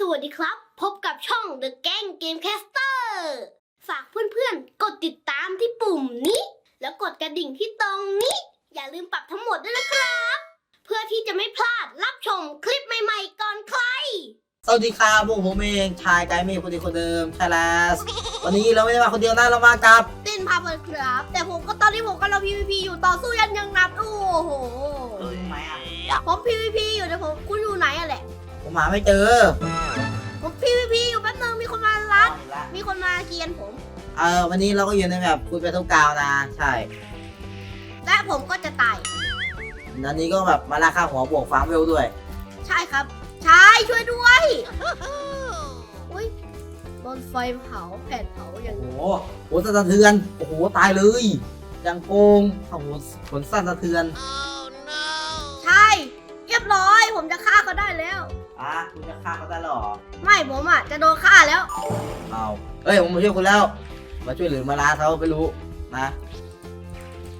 สวัสดีครับ พบกับช่อง The Gang Gamecaster ฝากเพื่อนๆ กดติดตามที่ปุ่มนี้ แล้วกดกระดิ่งที่ตรงนี้ อย่าลืมปรับทั้งหมดด้วยนะครับ เพื่อที่จะไม่พลาดรับชมคลิปใหม่ๆก่อนใคร สวัสดีครับพวกผมเองชายไกด์เมฆคนดีคนเดิมใช่แล้ววันนี้เราไม่ได้มาคนเดียวนะเรามากับตินพาเปิดครับ แต่ผมก็ตอนนี้ผมกำลัง PVP อยู่ต่อสู้ยันยังนับโอ้โหทำไมอะผม PVP อยู่แต่ผมคุณอยู่ไหนอะแหละผมหาไม่เจอ ผม PVP อยู่แป๊บนึงมีคนมารัด มีคนมาเกรียนผม เออวันนี้เราก็อยู่ในแบบคุยไปทุกกาวนะ ใช่และผมก็จะตายนันนี้ก็แบบมาล่าค่าหัวบวกฟังเวลด้วย ใช่ครับใช่ช่วยด้วยอุ้ยโดนไฟเผาแผ่นเผาอย่างโอ้นี้โหโหสะเทือน โอ้โหตายเลยยังโกงโอ้โหผลสั้นสะเทือน ใช่ เรียบร้อย ผมจะฆ่าเขาได้แล้ว อะคุณจะฆ่าเขาได้หรอไม่ผมอะจะโดนฆ่าแล้ว เอาเอ้ยผมมาช่วยคุณแล้ว มาช่วยหรือมาล้าเขาไม่รู้นะ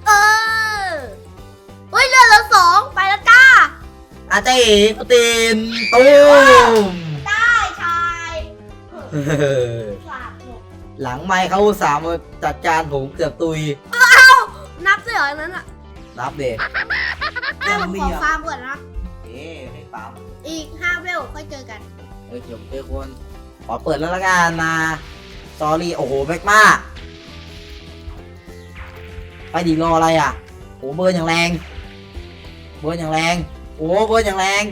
เออเฮ้ยเรือเหลือสองไปแล้วจ้า อาเจ๊ปตินตูมได้ชายเออฝากหนูหลังไม่เขาอุตสามมาจัดการผมเกือบตุยนับด้วยเหรออันนั้นอะนับเด็ก ให้ผมขอฟาร์มก่อนนะ เอ๊ะให้ปั๊มอีกห้าเวลค่อยเจอกันเอ้ยเดี๋ยวเดี๋ยวคน ขอเปิดแล้วละกันนะสอรี่โอ้โหแม็กมาไปดีรออะไรอะโอ้เบิร์นอย่างแรง เบิร์นอย่างแรง โอ้เบิร์นอย่างแรง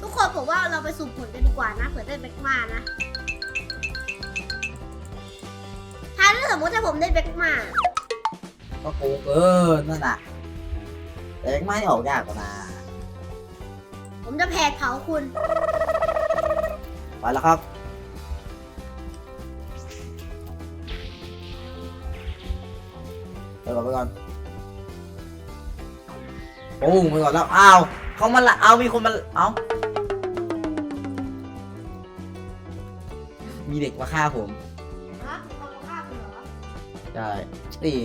ทุกคนผมว่าเราไปสุ่มผลกันดีกว่านะเผื่อได้แบ็กมานะ ถ้าสมมติถ้าผมได้แบ็กมา ก็โกงเกินนั่นน่ะแต่แม็กมาที่ออกยากกว่านะ ผมจะแผดเผาคุณ ไปแล้วครับไปก่อนไปก่อนปุ้งไปก่อนแล้วอ้าวเขามาละเอามีคนมาเอามีเด็กมาฆ่าผมฮะเอามาฆ่าคุณเหรอใช่สี่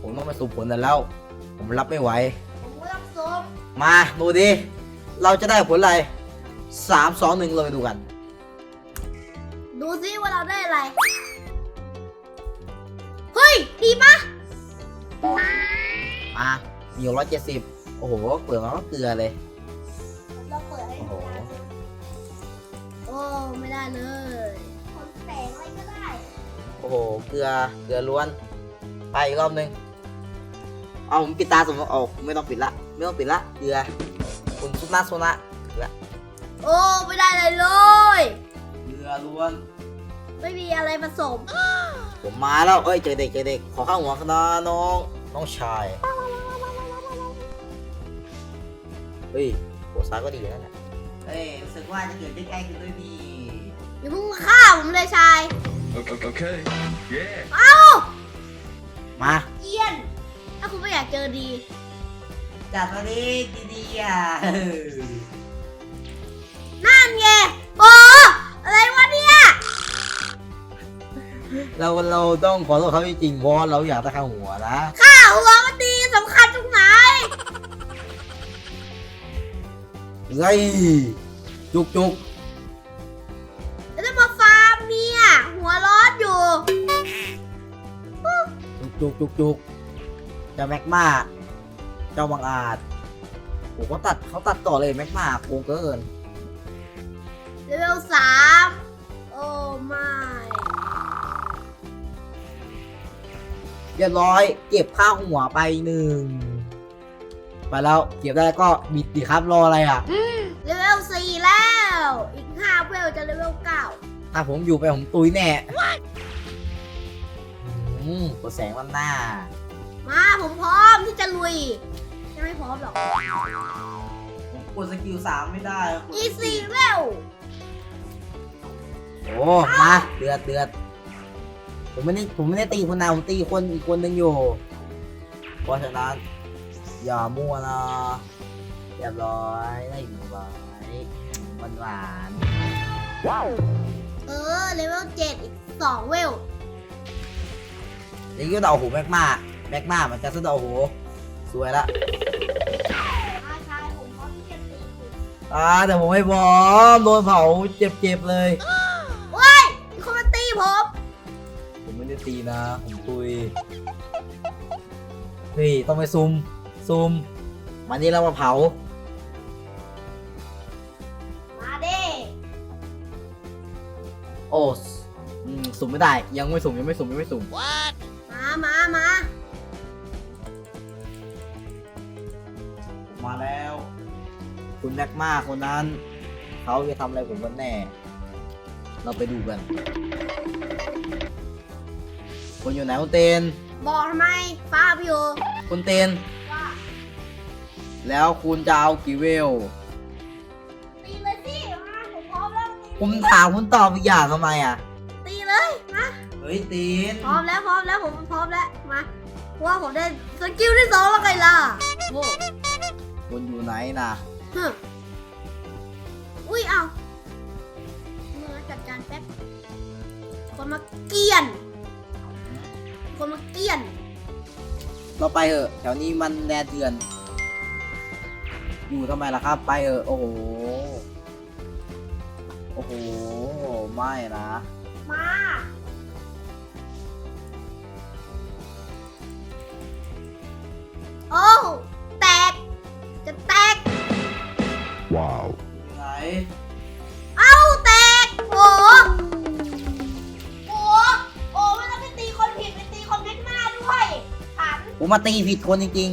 ผมต้องไปสูบผลแต่แล้ว ผมรับไม่ไหวผ มก็ต้องส้มมาดูดิ เราจะได้ผลอะไรสามสองหนึ่งเลยดูกัน ดูซิว่าเราได้อะไร เฮ้ย ดีปะมามีร้อยเจ็ดสิบโอ้โห เปลือกมันก็เกลือเลย เราเปิดให้โอ้โหโอ้ ไม่ได้เลยคนแสงอะไรก็ได้ โอ้โห เกลือ เกลือล้วน ไปอีกรอบหนึงเอาผมปิดตาสมมติออกไม่ต้องปิดละ ไม่ต้องปิดละเกลือคุณซุปนาโซนะโอ้ไม่ได้เลยเลยเกลือล้วน ไม่มีอะไรผสม ผมมาแล้วเอ้ยเจอเด็กเจอเด็กขอข้าวหัวคณะน้องน้องชายเฮ้ยหัวซ้ายก็ดีแล้วนะเฮ้ยรู้สึกว่าจะเกิดใกล้ๆกันด้วยดีอย่าเพิ่งฆ่าผมเลยชาย Okay. Yeah. มา เอียน ถ้าคุณไม่อยากเจอดี จัดมาดิดีๆอะนั่นไงโอ้อะไรวะเนี่ยเราเราต้องขอโทษเขาจริงๆเพราะเราอยากได้ข้าวหัวนะข้าหัวมันดีสำคัญตรงไหนเฮ้ยจุกจุกแล้วจะมาฟาร์มเนี่ยหัวร้อนอยู่ จุกจุกจุกจุกเจ้าแม็กมา เจ้าบังอาจโอ้เขาตัดเขาตัดต่อเลยแม็กมาโกงเกินเลเวลสามโอ้ไม่เรียบร้อย เก็บข้าวหัวไปหนึ่งไปแล้วเก็บได้ก็บิดดีครับรออะไรอะเลเวลสี่แล้ว อีกห้าเวลจะเลเวลเก้าถ้าผมอยู่ไปผมตุยแน่อืมกดแสงมันหน้า มาผมพร้อมที่จะลุย ยังไม่พร้อมหรอกผมกดสกิลสามไม่ได้อีสี่เวลโอ้มาเดือดเดือดผมไม่ได้ผมไม่ได้ตีคนนาผมตีคนอีกคนหนึงอยู่เพราะฉะนั้นอย่ามั่วนะเรียบร้อยได้อยู่ไว้หวานหวานเออเลเวลเจ็ดอีกสองเวลๆอย่างนี้ก็เดาโอ้โหแม็กมาแม็กมามันจะสะเดาโอ้โหสวยละ อมที่จะตีคุณอ่าแต่ผมไม่พร้อมโดนเผาเจ็บๆเลยว้ายมีคนมาตีผม ผมไม่ได้ตีนะผมตุยเฮ้ยต้องไปซุมซุมวันนี้เรามาเผามาเด้โอ้สอืมสุ่มไม่ได้ยังไม่สุ่มยังไม่สุ่มยังไม่สุ่มมามามามาแล้ว คุณแม็กมาคนนั้น เขาจะทำอะไรผมกันแน่ เราไปดูกัน คุณอยู่ไหนคุณเตน บอกทำไมฟ้าพี่โอคุณเตน ว่าแล้วคุณจะเอากี่เวล ตีเลยสิมาผมพร้อมแล้วตีผมถามคุณตอบอีกอย่างทำไมอะ ตีเลยมาเฮ้ยเตนพร้อมแล้วพร้อมแล้วผมพร้อมแล้วมาเพราะว่าผมได้สกิลที่สองแล้วไงล่ะโว้คุณอยู่ไหนนะ ฮึอุ้ยเอาเมื่อจัดการแป๊บ คนมาเกลียน คนมาเกลียน เราไปเถอะ แถวนี้มันแดนเถื่อน อยู่ทำไมล่ะครับ ไปเถอะ โอ้โห โอ้โห ไม่นะ มา Wow. อยู่ไหนเอ้าแตกโอ้โหโอ้ไม่ต้องไปตีคนผิดไปตีคนแม็กมาด้วยผันผมมาตีผิดคนจริง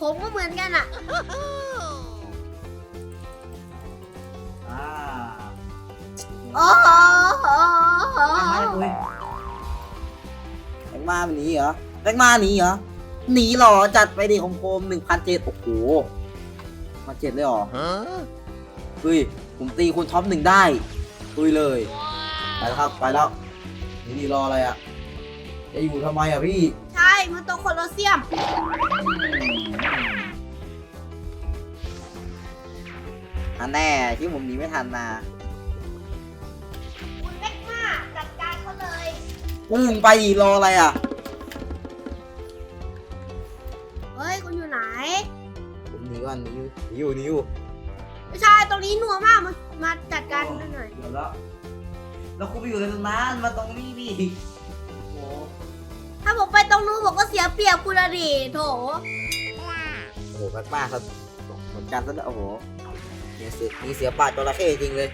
ผมก็เหมือนกันอะๆอ่าโอ้โหแม็กมาเลยแม็กมาหนีเหรอแม็กมาหนีเหรอหนีเหรอจัดไปดิคมคมหนึ่งพันเจ็ดโอ้โห มาเจ็ดเลยเหรอ Huh? เฮ้ยผมตีคุณท็อปหนึ่งได้ตุยเลยไปแล้วครับไปแล้ว นี่นี่รออะไรอะจะอยู่ทำไมอะพี่ ใช่ มันตัวโคลอเซียมทันแน่ที่ผมหนีไม่ทันนะคุณแม็กมาจัดการเขาเลยปุ้งไปดิรออะไรอะ นีอยู่หนีอยู่หนีอยู่ไม่ใช่ตรงนี้หนัวมากมามาจัดการหน่อยเดี๋ยวแล้วแล้วคุณไปอยู่ในตรงนั้นมาตรงนี้ดิโอ้โหถ้าผมไปตรงนู้นผมก็เสียเปรียบคุณอะดิโถโอ้โหมากมากครับเหมือนกันซะแล้วโอ้โหเนี่ยเสือมีเสือป่าจระเข้จริงเลย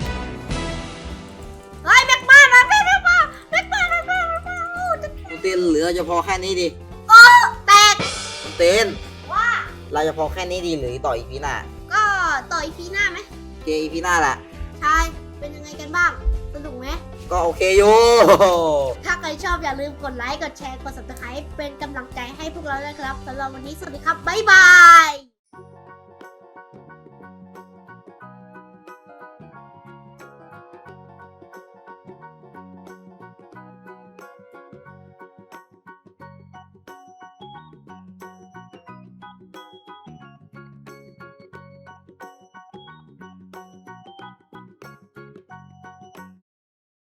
เฮ้ยแม็กมามาแม็กมาแม็กมาแม็กมาแม็กมาแม็กมาโอ้จะคุณเต้นเหลือจะพอแค่นี้ดิแตกคุณเต้นว่าเราจะพอแค่นี้ดีหรือต่ออีพีหน้าก็ต่ ออีพีหน้าไหมโอเคอีพีหน้าแหละ ใช่เป็นยังไงกันบ้าง สนุกไหม ก็โอเคอยู่ถ้าใครชอบอย่าลืมกดไลค์ กดแชร์ กด subscribe เป็นกำลังใจให้พวกเราด้วยครับสำหรับวันนี้สวัสดีครับ บ๊ายบาย